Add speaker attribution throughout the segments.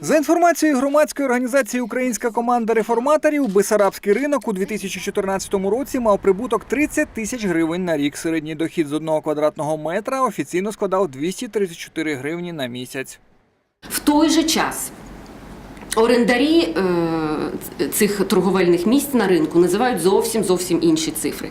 Speaker 1: За інформацією громадської організації Українська команда реформаторів, Бесарабський ринок у 2014 році мав прибуток 30 тисяч гривень на рік. Середній дохід з одного квадратного метра офіційно складав 234 гривні на місяць.
Speaker 2: В той же час орендарі е, цих торговельних місць на ринку називають зовсім зовсім інші цифри.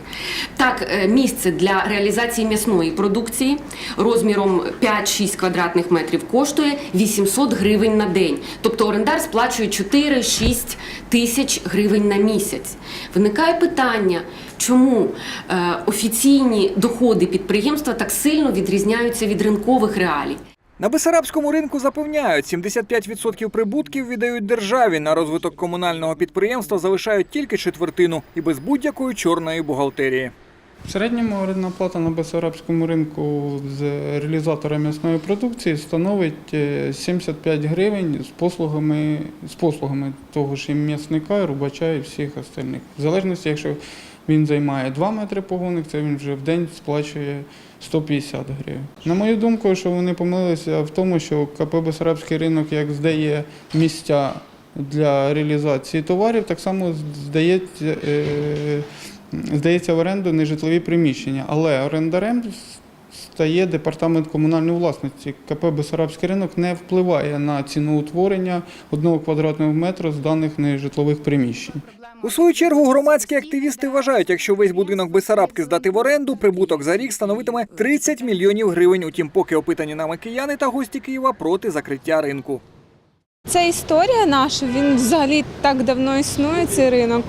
Speaker 2: Так, е, місце для реалізації м'ясної продукції розміром 5-6 квадратних метрів коштує 800 гривень на день. Тобто орендар сплачує 4-6 тисяч гривень на місяць. Виникає питання, чому е, офіційні доходи підприємства так сильно відрізняються від ринкових реалій.
Speaker 1: На Бесарабському ринку запевняють, 75% прибутків віддають державі. На розвиток комунального підприємства залишають тільки четвертину і без будь-якої чорної бухгалтерії.
Speaker 3: В середньому орендна плата на Бессарабському ринку з реалізатора м'ясної продукції становить е, 75 гривень з послугами, з послугами того ж і м'ясника, і рубача і всіх остальних. В залежності, якщо він займає 2 метри погонних, це він вже в день сплачує 150 гривень. На мою думку, що вони помилилися в тому, що КП Бессарабський ринок як здає місця для реалізації товарів, так само здається, е, здається в оренду нежитлові приміщення. Але орендарем стає департамент комунальної власності. КП Бесарабський ринок не впливає на ціноутворення одного квадратного метра з даних нежитлових приміщень.
Speaker 1: У свою чергу громадські активісти вважають, якщо весь будинок Бесарабки здати в оренду, прибуток за рік становитиме 30 мільйонів гривень. Утім, поки опитані нами кияни та гості Києва проти закриття ринку.
Speaker 4: Це історія наша, він взагалі так давно існує, цей ринок.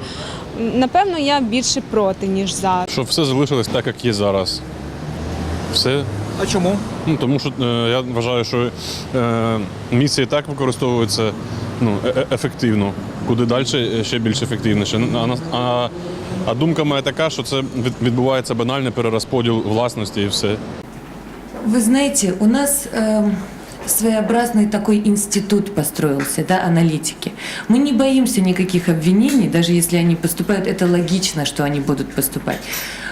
Speaker 4: Напевно, я більше проти, ніж за.
Speaker 5: щоб все залишилось так, як є зараз. Все.
Speaker 1: А чому?
Speaker 5: Ну, тому що е, я вважаю, що е, місце і так використовується ну, е- е- ефективно. Куди далі ще більш ефективніше. А, а, а думка моя така, що це відбувається банальний перерозподіл власності і все.
Speaker 6: Вы знаете, у нас эм, своеобразный такой институт построился, да, аналитики. Мы не боимся никаких обвинений, даже если они поступают, это логично, что они будут поступать.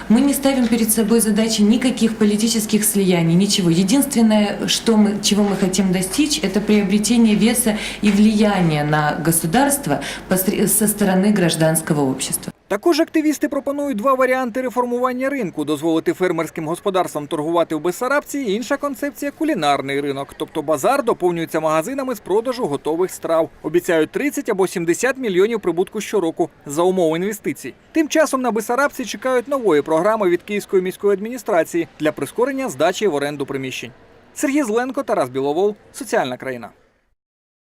Speaker 6: Мы не ставим перед собой задачи никаких политических слияний, ничего. Единственное, что мы, чего мы хотим достичь, это приобретение веса и влияния на государство со стороны гражданского общества.
Speaker 1: Також активісти пропонують два варіанти реформування ринку: дозволити фермерським господарствам торгувати в Бессарабці. Інша концепція кулінарний ринок, тобто базар доповнюється магазинами з продажу готових страв. Обіцяють 30 або 70 мільйонів прибутку щороку за умов інвестицій. Тим часом на Бессарабці чекають нової програми від Київської міської адміністрації для прискорення здачі в оренду приміщень. Сергій Зленко, Тарас Біловол, соціальна країна.